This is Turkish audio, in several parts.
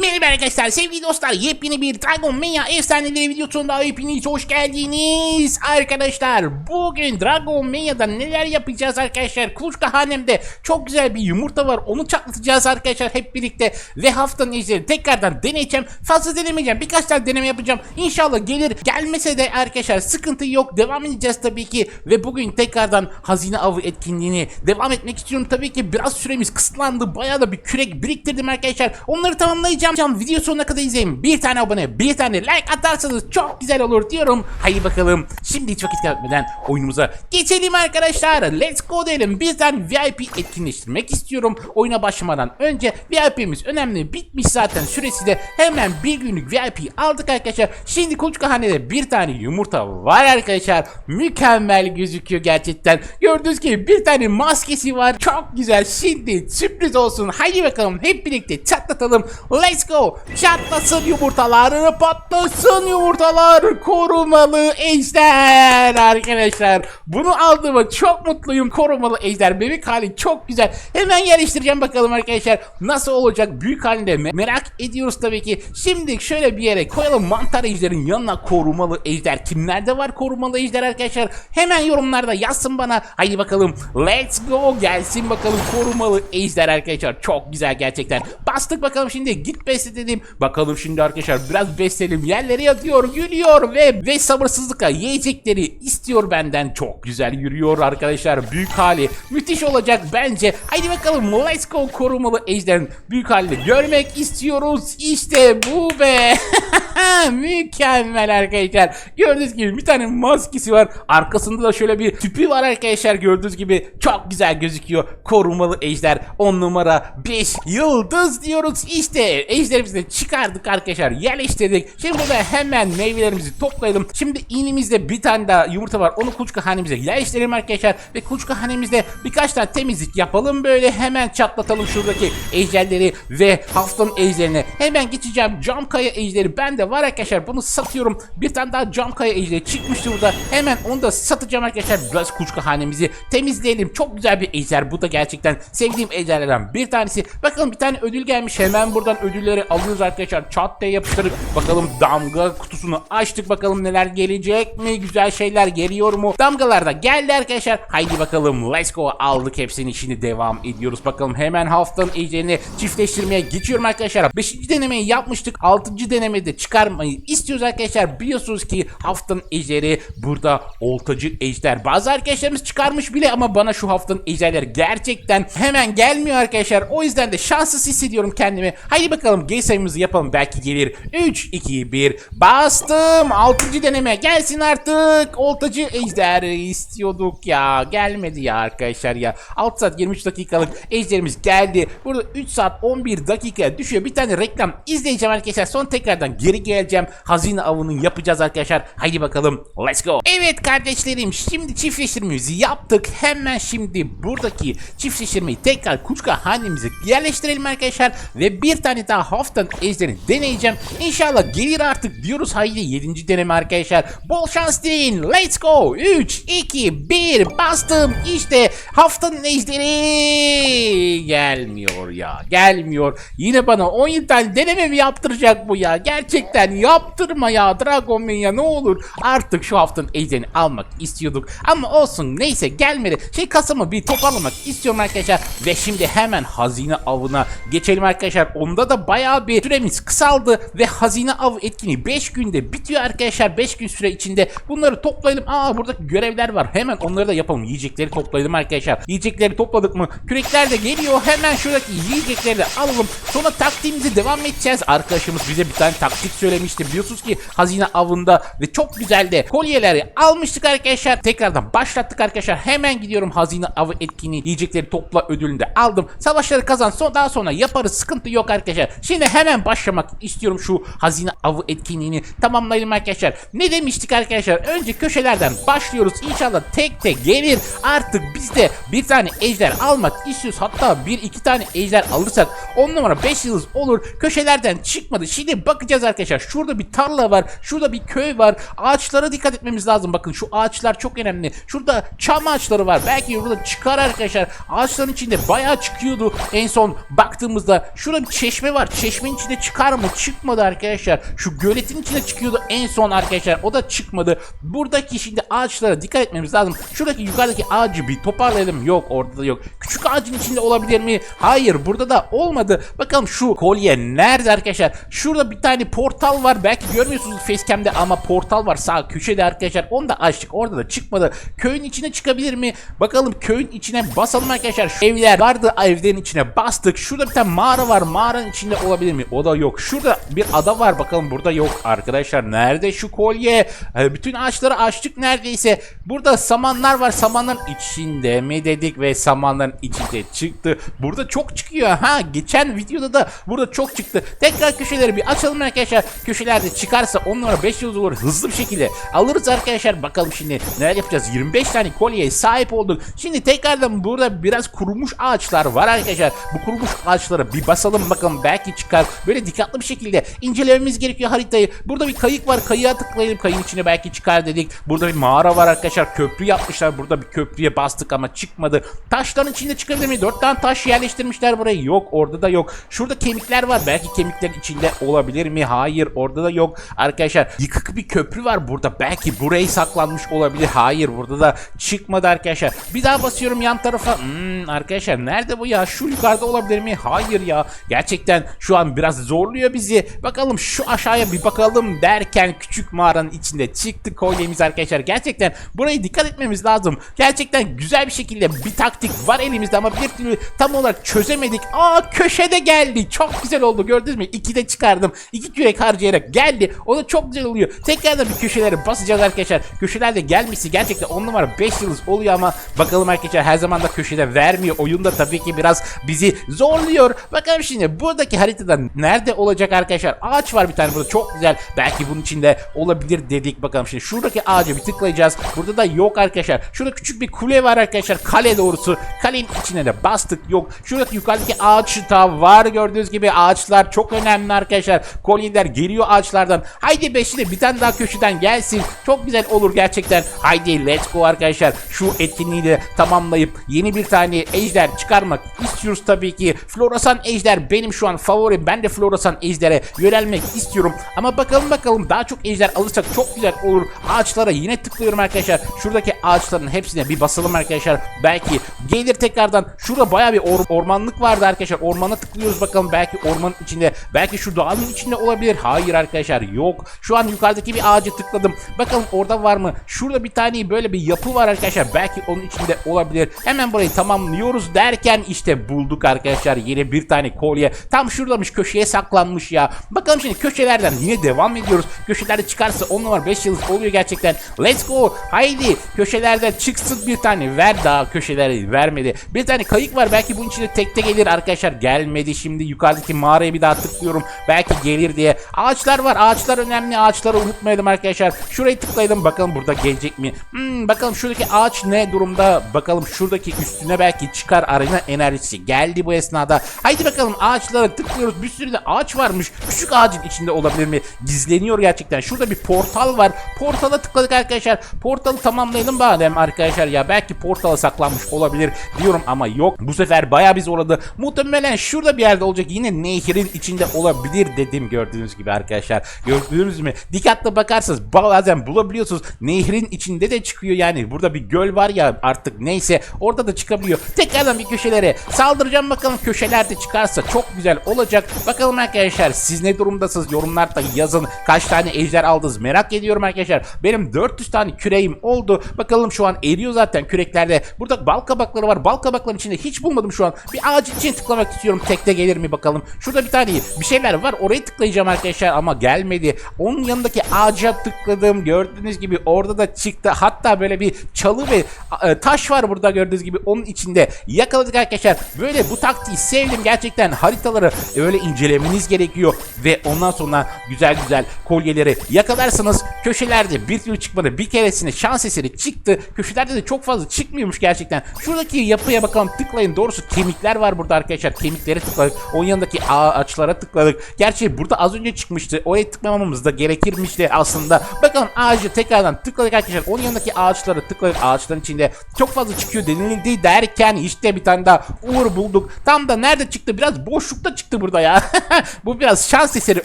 Merhaba arkadaşlar sevgili dostlar. Yepyeni bir Dragon Mania efsaneleri videosunda hepiniz hoş geldiniz. Arkadaşlar bugün Dragon Mania'da neler yapacağız arkadaşlar? Kuluçka hanemde çok güzel bir yumurta var onu çatlatacağız arkadaşlar hep birlikte. Ve haftanın ejderi tekrardan deneyeceğim. Fazla denemeyeceğim birkaç tane deneme yapacağım. İnşallah gelir. Gelmese de arkadaşlar sıkıntı yok devam edeceğiz tabii ki. Ve bugün tekrardan hazine avı etkinliğini devam etmek istiyorum. Tabii ki biraz süremiz kısıtlandı bayağı da bir kürek biriktirdim arkadaşlar. Onları tamamlayacağım video sonuna kadar izleyin. Bir tane abone bir tane like atarsanız çok güzel olur diyorum. Haydi bakalım. Şimdi hiç vakit kaybetmeden oyunumuza geçelim arkadaşlar. Let's go diyelim. Tane VIP etkinleştirmek istiyorum. Oyuna başlamadan önce VIP'miz önemli. Bitmiş zaten süresi de. Hemen bir günlük VIP aldık arkadaşlar. Şimdi Kuluçkahane'de bir tane yumurta var arkadaşlar. Mükemmel gözüküyor gerçekten. Gördüğünüz gibi bir tane maskesi var. Çok güzel. Şimdi sürpriz olsun. Haydi bakalım. Hep birlikte çatlatalım let's go. Çatlasın yumurtalar patlasın yumurtalar. Korumalı ejder arkadaşlar. Bunu aldığıma çok mutluyum. Korumalı ejder. Bebek hali çok güzel. Hemen yerleştireceğim bakalım arkadaşlar. Nasıl olacak? Büyük halinde me- merak ediyoruz tabii ki. Şimdi şöyle bir yere koyalım. Mantar ejderin yanına korumalı ejder. Kimlerde var korumalı ejder arkadaşlar? Hemen yorumlarda yazsın bana. Haydi bakalım. Let's go. Gelsin bakalım korumalı ejder arkadaşlar. Çok güzel gerçekten. Bastık bakalım şimdi. Git besle dedim. Bakalım şimdi arkadaşlar biraz besleyelim yerlere yatıyor yürüyor ve ve sabırsızlıkla yiyecekleri istiyor benden. Çok güzel yürüyor arkadaşlar büyük hali. Müthiş olacak bence. Haydi bakalım let's go korumalı ejderin büyük halini görmek istiyoruz. İşte bu be. Mükemmel arkadaşlar. Gördüğünüz gibi bir tane maskesi var. Arkasında da şöyle bir tüpü var arkadaşlar. Gördüğünüz gibi çok güzel gözüküyor. Korumalı ejder 10 numara 5 yıldız diyoruz. İşte ejderimizi de çıkardık arkadaşlar yerleştirdik. Şimdi burada hemen meyvelerimizi toplayalım. Şimdi iğnemizde bir tane daha yumurta var onu kuluçka hanemize yerleştirelim arkadaşlar. Ve kuluçka hanemizde birkaç tane temizlik yapalım böyle hemen çatlatalım şuradaki ejderleri ve haftanın ejderini hemen geçeceğim cam kaya ejderi bende var arkadaşlar bunu satıyorum. Bir tane daha cam kaya ejderi çıkmıştı burada hemen onu da satacağım arkadaşlar. Biraz kuluçka hanemizi temizleyelim çok güzel bir ejder bu da gerçekten. Sevdiğim ejderlerden bir tanesi. Bakalım bir tane ödül gelmiş hemen buradan ödülleri alıyoruz arkadaşlar çat diye yapıştırıp bakalım damga kutusunu açtık. Bakalım neler gelecek mi? Güzel şeyler geliyor mu? Damgalar da geldi arkadaşlar. Haydi bakalım let's go. Aldık hepsini. Şimdi devam ediyoruz. Bakalım hemen haftanın ejderini çiftleştirmeye geçiyorum arkadaşlar. 5. denemeyi yapmıştık. 6. denemede çıkarmayı istiyoruz arkadaşlar. Biliyorsunuz ki haftanın ejderi burada oltacı ejder. Bazı arkadaşlarımız çıkarmış bile ama bana şu haftanın ejderleri gerçekten hemen gelmiyor arkadaşlar. O yüzden de şanssız hissediyorum kendimi. Haydi bakalım gay sayımızı yapalım. Belki gelir. 3 2 1 bastım. 6. deneme. Gelsin artık. Oltacı ejder istiyorduk ya. Gelmedi ya arkadaşlar ya. 6 saat 23 dakikalık ejderimiz geldi. Burada 3 saat 11 dakika düşüyor. Bir tane reklam izleyeceğim arkadaşlar. Sonra tekrardan geri geleceğim. Hazine avını yapacağız arkadaşlar. Haydi bakalım. Let's go. Evet kardeşlerim. Şimdi çiftleştirmemizi yaptık. Hemen şimdi buradaki çiftleştirmeyi tekrar kuşka hanemize yerleştirelim arkadaşlar. Ve bir tane daha haftanın ejderini deneyeceğim. İnşallah gelir artık diyoruz. Haydi 7. deneme arkadaşlar. Bol şans deyin let's go. 3 2 1 bastım. İşte haftanın ejderi gelmiyor ya. Gelmiyor. Yine bana 17 tane deneme mi yaptıracak bu ya? Gerçekten yaptırma ya Dragon Mania ne olur. Artık şu haftanın ejderini almak istiyorduk. Ama olsun neyse gelmedi. Şey kasamı bir toparlamak istiyorum arkadaşlar. Ve şimdi hemen hazine avına geçelim arkadaşlar. Onda da bayağı bir süremiz kısaldı ve hazine av etkinliği 5 günde bitiyor arkadaşlar. 5 gün süre içinde bunları toplayalım. Aa burada görevler var. Hemen onları da yapalım. Yiyecekleri toplayalım arkadaşlar. Yiyecekleri topladık mı? Kürekler de geliyor. Hemen şuradaki yiyecekleri de alalım. Sonra taktiğimizi devam edeceğiz. Arkadaşımız bize bir tane taktik söylemişti. Biliyorsunuz ki hazine avında ve çok güzel de kolyeleri almıştık arkadaşlar. Tekrardan başlattık arkadaşlar. Hemen gidiyorum hazine avı etkinliği yiyecekleri topla ödülünü de aldım. Savaşları kazan daha sonra yaparız. Sıkıntı yok arkadaşlar şimdi hemen başlamak istiyorum şu hazine avı etkinliğini tamamlayalım arkadaşlar ne demiştik arkadaşlar önce köşelerden başlıyoruz İnşallah tek tek gelir artık biz de bir tane ejder almak istiyoruz hatta bir iki tane ejder alırsak 10 numara 5 yıldız olur. Köşelerden çıkmadı. Şimdi bakacağız arkadaşlar. Şurada bir tarla var. Şurada bir köy var. Ağaçlara dikkat etmemiz lazım. Bakın şu ağaçlar çok önemli. Şurada çam ağaçları var. Belki burada çıkar arkadaşlar. Ağaçların içinde bayağı çıkıyordu. En son baktığımızda şurada bir çeşme var. Çeşmenin içinde çıkar mı? Çıkmadı arkadaşlar. Şu göletin içinde çıkıyordu en son arkadaşlar. O da çıkmadı. Buradaki şimdi ağaçlara dikkat etmemiz lazım. Şuradaki yukarıdaki ağacı bir toparlayalım. Yok orada da yok. Küçük ağacın içinde olabilir mi? Hayır burada da olmadı. Bakalım şu kolye nerede arkadaşlar? Şurada bir tane portal var. Belki görmüyorsunuz facecam'de ama portal var sağ köşede arkadaşlar. Onu da açtık. Orada da çıkmadı. Köyün içine çıkabilir mi? Bakalım köyün içine basalım arkadaşlar. Şu evler vardı evlerin içine bastık. Şurada bir tane mağara var. Mağaranın içinde olabilir mi? O da yok. Şurada bir ada var. Bakalım burada yok arkadaşlar. Nerede şu kolye? Ee, bütün ağaçları açtık neredeyse. Burada samanlar var. Samanların içinde mi dedik ve samanların içinde çıktı. Burada çok çıkıyor. Ha geçen videoda da burada çok çıktı. Tekrar köşeleri bir açalım arkadaşlar. Köşelerde çıkarsa 10 numara 5 yıldız olur. Hızlı bir şekilde alırız arkadaşlar. Bakalım şimdi neler yapacağız. 25 tane kolyeye sahip olduk. Şimdi tekrardan burada biraz kurumuş ağaçlar var arkadaşlar. Bu kurumuş ağaçlara bir basalım bakalım belki çıkar. Böyle dikkatli bir şekilde incelememiz gerekiyor haritayı. Burada bir kayık var. Kayığa tıklayalım. Kayığın içine belki çıkar dedik. Burada bir mağara var arkadaşlar. Köprü yapmışlar. Burada bir köprüye bastık ama çıkmadı. Taşların içinde çıkabilir mi? 4 tane taş yerleştirmişler buraya. Yok orada da yok. Şurada kemikler var. Belki kemiklerin içinde olabilir mi? Hayır orada da yok. Arkadaşlar yıkık bir köprü var burada. Belki burayı saklanmış olabilir. Hayır burada da çıkmadı arkadaşlar. Bir daha basıyorum yan tarafa. Hmm, arkadaşlar nerede bu ya? Şu yukarıda olabilir mi? Hayır ya. Gerçekten şu an biraz zorluyor bizi. Bakalım şu aşağıya bir bakalım derken küçük mağaranın içinde çıktı kolyemiz arkadaşlar. Gerçekten burayı dikkat etmemiz lazım. Gerçekten güzel bir şekilde bir taktik var elimizde ama bir türlü tam olarak çözemedik. Aa köşede geldi. Çok güzel oldu gördünüz mü? İkide çıkardım. İki kürek harcayarak geldi. O da çok güzel oluyor. Tekrardan bir köşelere basacağız arkadaşlar. Köşelerde gelmesi gerçekten 10 numara 5 yıldız oluyor ama bakalım arkadaşlar her zaman da köşede vermiyor. Oyunda tabii ki biraz bizi zorluyor. Bakalım şimdi buradaki haritada nerede olacak arkadaşlar? Ağaç var bir tane burada çok güzel. Belki bunun içinde olabilir dedik. Bakalım şimdi şuradaki ağaca bir tıklayacağız. Burada da yok arkadaşlar. Şurada küçük bir kule var arkadaşlar. Kale doğrusu. Kalenin içine de bastık. Yok. Şuradaki yukarıdaki ağaç da var gördüğünüz gibi. Ağaçlar çok önemli arkadaşlar. Kolyeler geliyor ağaçlardan. Haydi beşli bir tane daha köşeden gelsin. Çok güzel olur gerçekten. Haydi let's go arkadaşlar. Şu etkinliği de tamamlayıp yeni bir tane ejder çıkarmak istiyoruz tabii ki. Florasan ejder benim şu an favorim. Ben de Florasan ejdere yönelmek istiyorum. Ama bakalım bakalım daha çok ejder alırsak çok güzel olur. Ağaçlara yine tıklıyorum arkadaşlar. Şuradaki ağaçların hepsine bir basalım arkadaşlar. Belki gelir tekrardan. Şurada baya bir or- ormanlık vardı arkadaşlar. Ormana tıklıyoruz bakalım. Belki ormanın içinde. Belki şu dağın içinde olabilir. Hayır arkadaşlar yok. Şu an yukarıdaki bir ağacı tıkladım. Bakalım orada var mı? Şurada bir tane böyle bir yapı var arkadaşlar. Belki onun içinde olabilir. Hemen burayı tamamlıyoruz derken işte bulduk arkadaşlar. Yine bir tane kolye. Tam şuradamış köşeye saklanmış ya. Bakalım şimdi köşelerden yine devam ediyoruz. Köşelerde çıkarsa 10 numara 5 yıldız oluyor gerçekten. Let's go. Haydi köşelerden çıksın bir tane. Ver daha köşeleri vermedi. Bir tane kayık var. Belki bunun içinde tekte gelir arkadaşlar. Gelmedi. Şimdi yukarıdaki mağaraya bir daha tıklıyorum. Belki gelir diye. Ağaçlar var. Ağaçlar önemli. Ağaçları unutmayalım arkadaşlar. Şurayı tıklayalım. Bakalım burada gelecek mi? Hmm, bakalım şuradaki ağaç ne durumda? Bakalım şuradaki üstüne belki çıkar arena enerjisi. Geldi bu esnada. Haydi bakalım ağaçlara tıklıyoruz. Bir sürü de ağaç varmış. Küçük ağacın içinde olabilir mi? Gizleniyor gerçekten. Şurada bir portal var. Portala tıkladık arkadaşlar. Portalı tamamlayalım badem arkadaşlar ya. Belki portala saklanmış olabilir diyorum ama yok. Bu sefer bayağı bir zorladı. Muhtemelen şurada bir yerde olacak. Yine nehrin içinde olabilir dedim gördüğünüz gibi arkadaşlar. Gördünüz mü? Dikkatli bakarsanız bazen bulabiliyorsunuz. Nehrin içinde de çıkıyor yani. Burada bir göl var ya artık neyse orada da çıkabiliyor. Tekrardan bir köşelere saldıracağım bakalım köşelerde çıkarsa çok güzel olacak. Bakalım arkadaşlar siz ne durumdasınız yorumlarda yazın. Kaç tane ejder aldınız merak ediyorum arkadaşlar. Benim 400 tane küreğim oldu. Bakalım şu an eriyor zaten küreklerde. Burada bal kabakları var. Bal kabakların içinde hiç bulmadım şu an. Bir ağacın içine tıklamak istiyorum. Tekte gelir mi bakalım. Şurada bir tane bir şeyler var. Oraya tıklayacağım arkadaşlar ama gelmedi. Onun yanındaki ağaca tıkladım. Gördüğünüz gibi orada da çıktı. Hatta böyle bir çalı ve e, taş var burada gördüğünüz gibi onun içinde. Yakaladık arkadaşlar. Böyle bu taktiği sevdim. Gerçekten haritaları öyle incelemeniz gerekiyor. Ve ondan sonra güzel güzel kolyeleri yakalarsanız köşelerde bir türlü çıkmadı. Bir keresinde şans eseri çıktı. Köşelerde de çok fazla çıkmıyormuş gerçekten. Şuradaki yapıya bakalım tıklayın. doğrusu kemikler var burada arkadaşlar. Kemiklere tıkladık. Onun yanındaki ağaçlara tıkladık. Gerçi burada az önce çıkmıştı. Oraya tıklamamamız da gerekirmişti aslında. Bakalım ağacı tekrardan tıkladık arkadaşlar. Onun yanındaki ağaçlara tıkladık. Ağaçların içinde çok fazla çıkıyor denildi derken işte bir tane daha uğur bulduk. Tam da nerede çıktı? Biraz boşlukta çıktı burada ya. Bu biraz şans eseri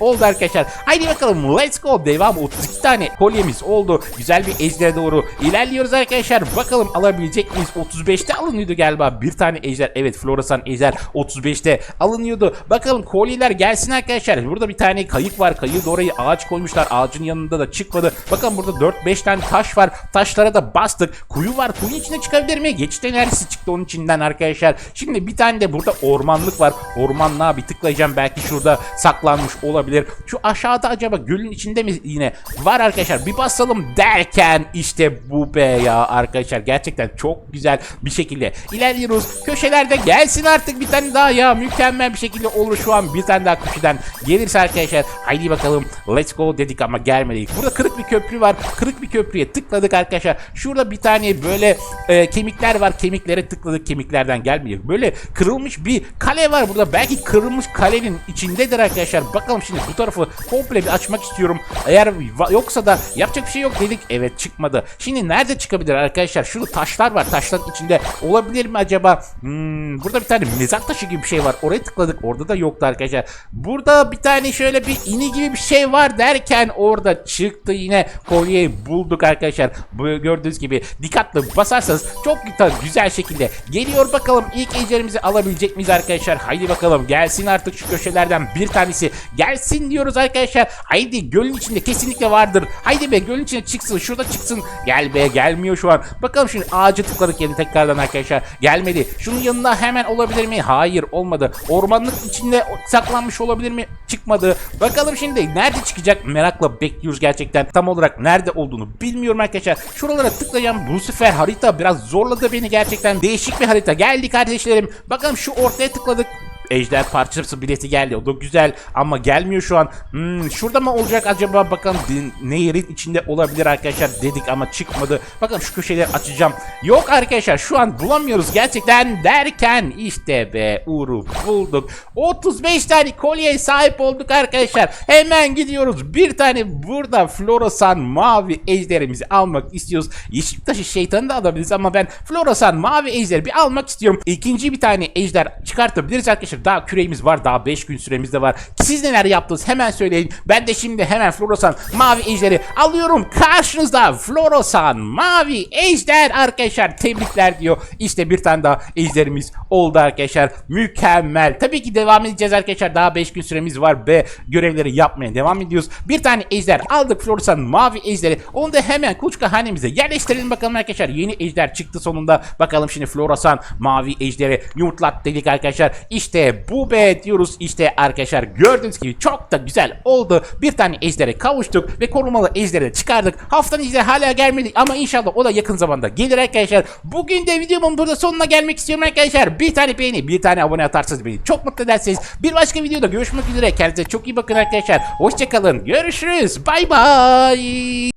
oldu arkadaşlar. Haydi bakalım let's go. Devam 32 tane kolyemiz oldu. Güzel bir ejdere doğru ilerliyoruz arkadaşlar. Bakalım alabilecek miyiz? 35'te alınıyordu galiba. Bir tane ejder. Evet Florasan ejder 35'te alınıyordu. Bakalım kolyeler gelsin arkadaşlar. Burada bir tane kayık var. Kayığı oraya ağaç koymuşlar. Ağacın yanında da çıkmadı. Bakın burada 4-5 tane taş var. Taşlara da bastık. Kuyu var. Kuyunun içine çıkabilir mi? Geçit enerjisi çıktı onun içinden arkadaşlar. Şimdi bir tane de burada ormanlık var. Ormanlığa bir tıklayacağım. Belki şurada saklanmış olabilir. Şu aşağıda acaba gölün içinde mi yine var arkadaşlar. Bir basalım derken işte bu be ya arkadaşlar. Gerçekten çok güzel bir şekilde ilerliyoruz. Köşelerde gelsin artık bir tane daha ya. Mükemmel bir şekilde olur şu an bir tane daha köşeden gelirse arkadaşlar. Haydi bakalım let's go dedik ama gelmedik. Burada kırık bir köprü var. Kırık bir köprüye tıkladık arkadaşlar. Şurada bir tane böyle e, kemikler var. Kemiklere tıkladık. Kemiklerden gelmiyor. Böyle kırılmış bir kale var burada. Belki kırılmış kalenin içindedir arkadaşlar. Bakalım şimdi bu tarafı komple bir açmak istiyorum. Eğer yoksa da yapacak bir şey yok dedik. Evet çıkmadı. Şimdi nerede çıkabilir arkadaşlar? Şurada taşlar var. Taşların içinde olabilir mi acaba? Hmm, burada bir tane mezar taşı gibi bir şey var. Oraya tıkladık. Orada da yoktu arkadaşlar. Burada bir tane şöyle bir ini gibi bir şey var derken orada çıktı yine kolyeyi bulduk arkadaşlar. Bu gördüğünüz gibi dikkatli basarsanız çok güzel şekilde geliyor bakalım ilk ejderimizi alabilecek miyiz arkadaşlar? Haydi bakalım gelsin artık şu köşelerden bir tanesi gelsin diyoruz arkadaşlar. Haydi gölün içinde kesinlikle vardır. Haydi be gölün içine çıksın şurada çıksın. Gel be gelmiyor şu an. Bakalım şimdi ağacı tıkladık yeni tekrardan arkadaşlar. Gelmedi. Şunun yanında hemen olabilir mi? Hayır olmadı. Ormanlık içinde saklanmış olabilir mi? Çıkmadı. Bakalım şimdi nerede çıkacak? Merakla bekliyoruz gerçekten. Tam olarak nerede olduğunu bilmiyorum arkadaşlar. Şuralara tıklayacağım. Bu sefer harita biraz zorladı beni gerçekten. Değişik bir harita. Geldi kardeşlerim. Bakalım şu ortaya tıkladık. Ejder parçası bileti geldi. O da güzel ama gelmiyor şu an. Hmm, şurada mı olacak acaba? Bakalım nehirin içinde olabilir arkadaşlar dedik ama çıkmadı. Bakalım şu köşeleri açacağım. Yok arkadaşlar şu an bulamıyoruz gerçekten derken işte be Uğur'u bulduk. 35 tane kolyeye sahip olduk arkadaşlar. Hemen gidiyoruz. Bir tane burada floresan mavi ejderimizi almak istiyoruz. Yeşil taşı şeytanı da alabiliriz ama ben floresan mavi ejderi bir almak istiyorum. İkinci bir tane ejder çıkartabiliriz arkadaşlar. Daha küreğimiz var. Daha 5 gün süremiz de var. Siz neler yaptınız hemen söyleyin. Ben de şimdi hemen floresan mavi ejderi alıyorum. Karşınızda floresan mavi ejder arkadaşlar. Tebrikler diyor. İşte bir tane daha ejderimiz oldu arkadaşlar. Mükemmel. Tabii ki devam edeceğiz arkadaşlar. Daha 5 gün süremiz var ve görevleri yapmaya devam ediyoruz. Bir tane ejder aldık floresan mavi ejderi. Onu da hemen kuluçka hanemize yerleştirelim bakalım arkadaşlar. Yeni ejder çıktı sonunda. Bakalım şimdi floresan mavi ejderi yumurtlat dedik arkadaşlar. İşte bu be diyoruz. İşte arkadaşlar gördüğünüz gibi çok da güzel oldu. Bir tane ejdere kavuştuk ve korumalı ejderi çıkardık. Haftanın ejderi hala gelmedi ama inşallah o da yakın zamanda gelir arkadaşlar. Bugün de videomun burada sonuna gelmek istiyorum arkadaşlar. Bir tane beğeni, bir tane abone atarsanız beni çok mutlu edersiniz. Bir başka videoda görüşmek üzere. Kendinize çok iyi bakın arkadaşlar. Hoşçakalın. Görüşürüz. Bay bay.